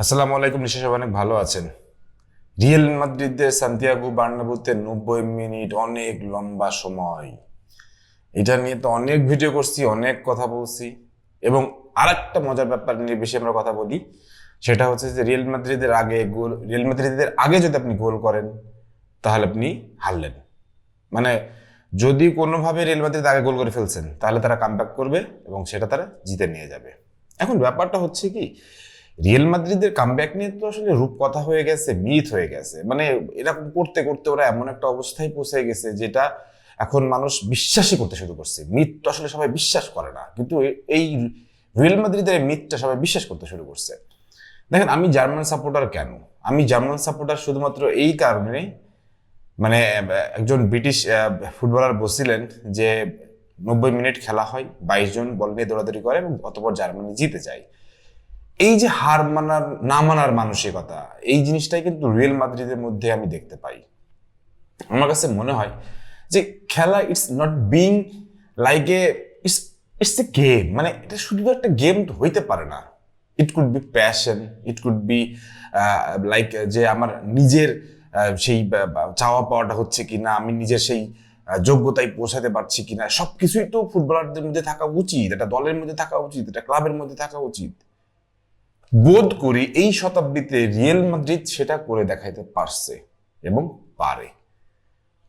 আসসালামু আলাইকুম নিশ্চয় সবাই অনেক ভালো আছেন। রিয়েল মাদ্রিদের সান্তিয়াগো বার্নাবুতে নব্বই মিনিট অনেক লম্বা সময়। এটা নিয়ে তো অনেক ভিডিও করছি, অনেক কথা বলছি। এবং আরেকটা মজার ব্যাপার নিয়ে বেশি আমরা কথা বলি, সেটা হচ্ছে যে রিয়েল মাদ্রিদের আগে গোল রিয়েল মাদ্রিদের আগে যদি আপনি গোল করেন, তাহলে আপনি হারলেন। মানে যদি কোনোভাবে রিয়েল মাদ্রিদ আগে গোল করে ফেলছেন, তাহলে তারা কামব্যাক করবে এবং সেটা তারা জিতে নিয়ে যাবে। এখন ব্যাপারটা হচ্ছে কি রিয়েল মাদ্রিদের কামব্যাক নিয়ে তো আসলে রূপকথা হয়ে গেছে, মিথ হয়ে গেছে। মানে এরকম করতে করতে ওরা এমন একটা অবস্থায় পৌঁছে গেছে যেটা এখন মানুষ বিশ্বাসই করতে শুরু করছে। মিথ তো আসলে সবাই বিশ্বাস করে না, কিন্তু এই রিয়েল মাদ্রিদের মিথটা সবাই বিশ্বাস করতে শুরু করছে। দেখেন, আমি জার্মান সাপোর্টার কেন? আমি জার্মান সাপোর্টার শুধুমাত্র এই কারণে মানে একজন ব্রিটিশ ফুটবলার বলছিলেন যে, নব্বই মিনিট খেলা হয়, বাইশ জন বল নিয়ে দৌড়াদৌড়ি করে এবং অতপর জার্মানি জিতে যায়। এই যে হার মানার, না মানার মানসিকতা, এই জিনিসটাই কিন্তু রিয়েল মাদ্রিদের মধ্যে আমি দেখতে পাই। আমার কাছে মনে হয় যে খেলা it's not being like a it's it's a game মানে এটা শুধু একটা গেম তো হইতে পারে না। It could be passion it could be like যে আমার নিজের সেই চাওয়া পাওয়াটা হচ্ছে কি না আমি নিজের সেই যোগ্যতায় পৌঁছাতে পারছি কিনা সব কিছুই তো ফুটবলারদের মধ্যে থাকা উচিত একটা দলের মধ্যে থাকা উচিত একটা ক্লাবের মধ্যে থাকা উচিত। বোধ করি এই শতাব্দীতে রিয়েল মাদ্রিদ সেটা করে দেখাইতে পারছে এবং পারে।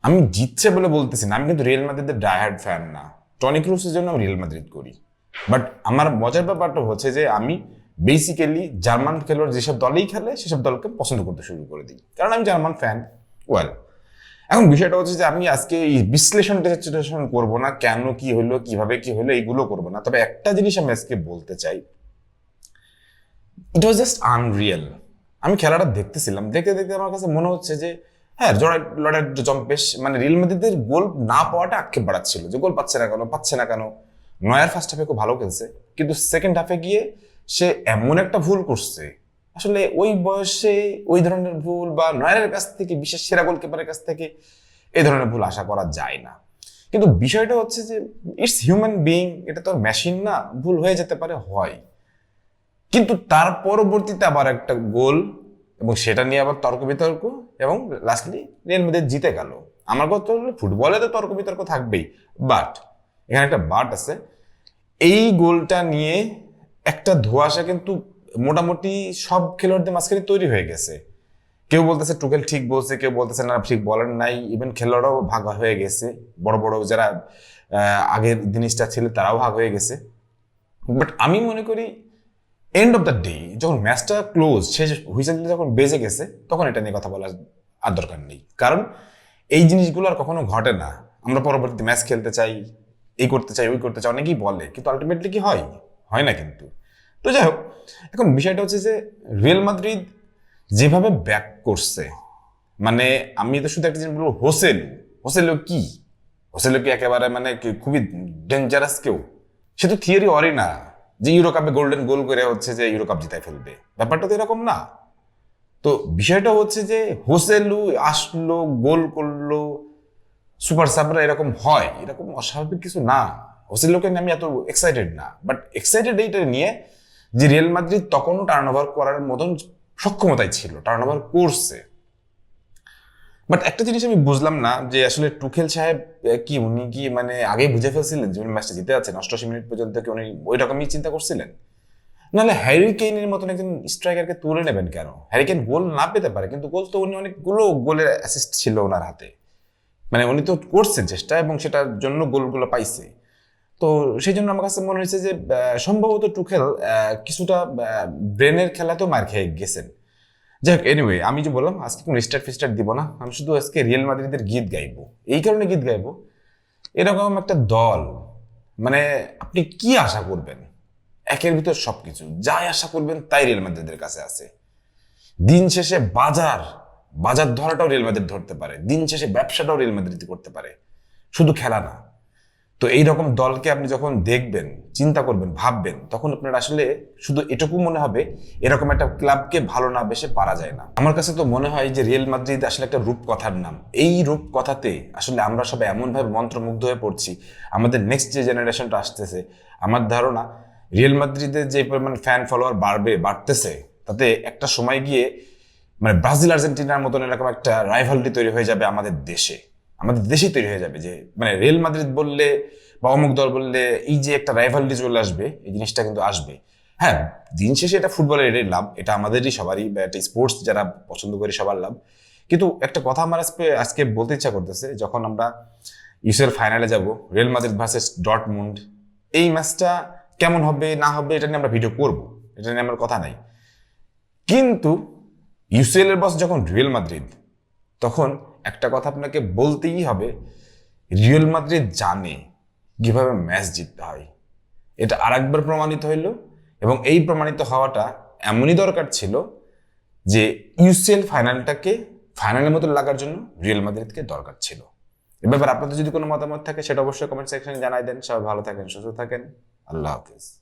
আমি জিতছে বলে বলতেছি না, আমি কিন্তু রিয়েল মাদ্রিদের ডায়ার্ড ফ্যান না। টনি ক্রুসের জন্য রিয়েল মাদ্রিদ করি। বাট আমার মজার ব্যাপারটা হচ্ছে যে আমি বেসিক্যালি জার্মান খেলোয়াড় যেসব দলেই খেলে সেসব দলকে পছন্দ করতে শুরু করে দিই। কারণ আমি জার্মান ফ্যান ওয়েল এখন বিষয়টা হচ্ছে যে আমি আজকে এই বিশ্লেষণ টেস্টেশন করব না কেন, কি হলো, কীভাবে, কি হলো, এইগুলো করব না। তবে একটা জিনিস আমি আজকে বলতে চাই ইট ওয়াজ জাস্ট আনরিয়েল আমি খেলাটা দেখতেছিলাম। দেখতে দেখতে আমার কাছে মনে হচ্ছে যে হ্যাঁ লড়াই জম্পেশ মানে রিয়েল মাদ্রিদের গোল না পাওয়াটা আক্ষেপ বাড়াচ্ছিল যে গোল পাচ্ছে না কেন, পাচ্ছে না কেন। নয়ার ফার্স্ট হাফে খুব ভালো খেলছে, কিন্তু সেকেন্ড হাফে গিয়ে সে এমন একটা ভুল করছে। আসলে ওই বয়সে ওই ধরনের ভুল বা নয়ারের কাছ থেকে, বিশেষ সেরা গোলকিপারের কাছ থেকে এই ধরনের ভুল আশা করা যায় না। কিন্তু বিষয়টা হচ্ছে যে ইটস হিউম্যান বিইং এটা তো মেশিন না, ভুল হয়ে যেতে পারে, হয়। কিন্তু তার পরবর্তীতে আবার একটা গোল এবং সেটা নিয়ে আবার তর্ক বিতর্ক এবং লাস্টলি রিয়েল মাদ্রিদ জিতে গেল। আমার কথা হলো ফুটবলে তো তর্ক বিতর্ক থাকবেই বাট এখানে একটা বাট আছে। এই গোলটা নিয়ে একটা ধোঁয়াশা কিন্তু মোটামুটি সব খেলোয়াড়দের মাঝখানে তৈরি হয়ে গেছে। কেউ বলতেছে টুকেল ঠিক বলছে, কেউ বলতেছে না, ঠিক বলেন নাই। ইভেন খেলোয়াড়রাও ভাগ হয়ে গেছে। বড় বড় যারা আগের জিনিসটা ছিল তারাও ভাগ হয়ে গেছে। বাট আমি মনে করি এন্ড অফ দ্য ডে যখন ম্যাচটা ক্লোজ শেষ হুইসেল যখন বেজে গেছে, তখন এটা নিয়ে কথা বলার আর দরকার নেই। কারণ এই জিনিসগুলো আর কখনো ঘটে না। আমরা পরবর্তী ম্যাচ খেলতে চাই, এই করতে চাই, ওই করতে চাই, অনেকেই বলে, কিন্তু আলটিমেটলি কি হয়? হয় না কিন্তু। তো যাই হোক, এখন বিষয়টা হচ্ছে যে রিয়েল মাদ্রিদ যেভাবে ব্যাক করছে মানে আমি তো শুধু একটা জিনিস বলব হোসেল হোসেলও কি? হোসেলও কি একেবারে মানে খুবই ডেঞ্জারাস কেউ? সে তো থিওরি অরি না। যে ইউরো কাপে গোল্ডেন গোল করে হচ্ছে যে ইউরো কাপ জিতাই ফেলবে। ব্যাপারটা তো এরকম না। তো বিষয়টা হচ্ছে যে হোসেলু আসলো, গোল করল, সুপার সাবরা এরকম হয়, এরকম অস্বাভাবিক কিছু না। হোসেলোকে নিয়ে আমি এত এক্সাইটেড না। বাট এক্সাইটেড এইটা নিয়ে যে রিয়েল মাদ্রিদ তখনও টার্ন ওভার করার মতন সক্ষমতাই ছিল টার্ন ওভার করছে। বাট একটা জিনিস আমি বুঝলাম না যে আসলে টুখেল সাহেব কি উনি কি মানে আগে বুঝে ফেলছিলেন যে উনি ম্যাচটা জিতে আছেন অষ্টআশি মিনিট পর্যন্ত কি উনি ওই রকমই চিন্তা করছিলেন? নাহলে হ্যারি কেইনের মতন একজন স্ট্রাইকারকে তুলে নেবেন কেন? হ্যারি কেইন গোল না পেতে পারে, কিন্তু গোল তো উনি অনেকগুলো গোলের অ্যাসিস্ট ছিল ওনার হাতে। মানে উনি তো করছেন চেষ্টা এবং সেটার জন্য গোলগুলো পাইছে। তো সেই জন্য আমার কাছে মনে হয়েছে যে সম্ভবত টুখেল কিছুটা ব্রেনের খেলাতেও মার খেয়ে গেছেন। যাই হোক এনিওয়ে আমি যে বললাম, আজকে কোনো স্টার ফিস্টার দিব না, আমি শুধু আজকে রিয়েল মাদ্রিদের গীত গাইবো। এই কারণে গীত গাইবো। এরকম একটা দল মানে আপনি কি আশা করবেন? একের ভিতর সবকিছু, যাই আশা করবেন তাই রিয়েল মাদ্রিদের কাছে আছে। দিন শেষে বাজার বাজার ধরাটাও রিয়েল মাদ্রিদ ধরতে পারে। দিন শেষে ব্যবসাটাও রিয়েল মাদ্রিদ করতে পারে। শুধু খেলা না তো এই রকম দলকে আপনি যখন দেখবেন, চিন্তা করবেন, ভাববেন, তখন আপনার আসলে শুধু এটুকু মনে হবে, এরকম একটা ক্লাবকে ভালো না বেশে পারা যায় না। আমার কাছে তো মনে হয় যে রিয়েল মাদ্রিদ আসলে একটা রূপকথার নাম। এই রূপকথাতে আসলে আমরা সবাই এমনভাবে মন্ত্রমুগ্ধ হয়ে পড়ছি। আমাদের নেক্সট যে জেনারেশনটা আসতেছে, আমার ধারণা রিয়েল মাদ্রিদের যে পরিমাণ ফ্যান ফলোয়ার বাড়বে, বাড়তেছে, তাতে একটা সময় গিয়ে মানে ব্রাজিল আর্জেন্টিনার মতন এরকম একটা রাইভালটি তৈরি হয়ে যাবে আমাদের দেশে। আমাদের দেশেই তৈরি হয়ে যাবে যে মানে রিয়েল মাদ্রিদ বললে বা অমুক দল বললে এই যে একটা রাইভালরি চলে আসবে, এই জিনিসটা কিন্তু আসবে। হ্যাঁ দিন শেষে এটা ফুটবলের এটাই লাভ, এটা আমাদেরই সবারই বা একটা স্পোর্টস যারা পছন্দ করি সবার লাভ। কিন্তু একটা কথা আমার আজকে আজকে বলতে ইচ্ছা করতেছে, যখন আমরা ইউসিএল ফাইনালে যাব, রিয়েল মাদ্রিদ ভার্সেস ডটমুন্ড এই ম্যাচটা কেমন হবে, না হবে, এটা নিয়ে আমরা ভিডিও করব, এটা নিয়ে আমার কথা নাই। কিন্তু ইউসিএল এর বস যখন রিয়েল মাদ্রিদ তখন একটা কথা আপনাকে বলতেই হবে, রিয়েল মাদ্রিদ জানে কীভাবে ম্যাচ জিততে হয়। এটা আরেকবার প্রমাণিত হইল এবং এই প্রমাণিত হওয়াটা এমনই দরকার ছিল যে ইউসিএল ফাইনালটাকে ফাইনালের মতো লাগার জন্য রিয়েল মাদ্রিদকে দরকার ছিল। এ ব্যাপারে আপনাদের যদি কোনো মতামত থাকে, সেটা অবশ্যই কমেন্ট সেকশনে জানাই দেন। সবাই ভালো থাকেন, সুস্থ থাকেন। আল্লাহ হাফিজ।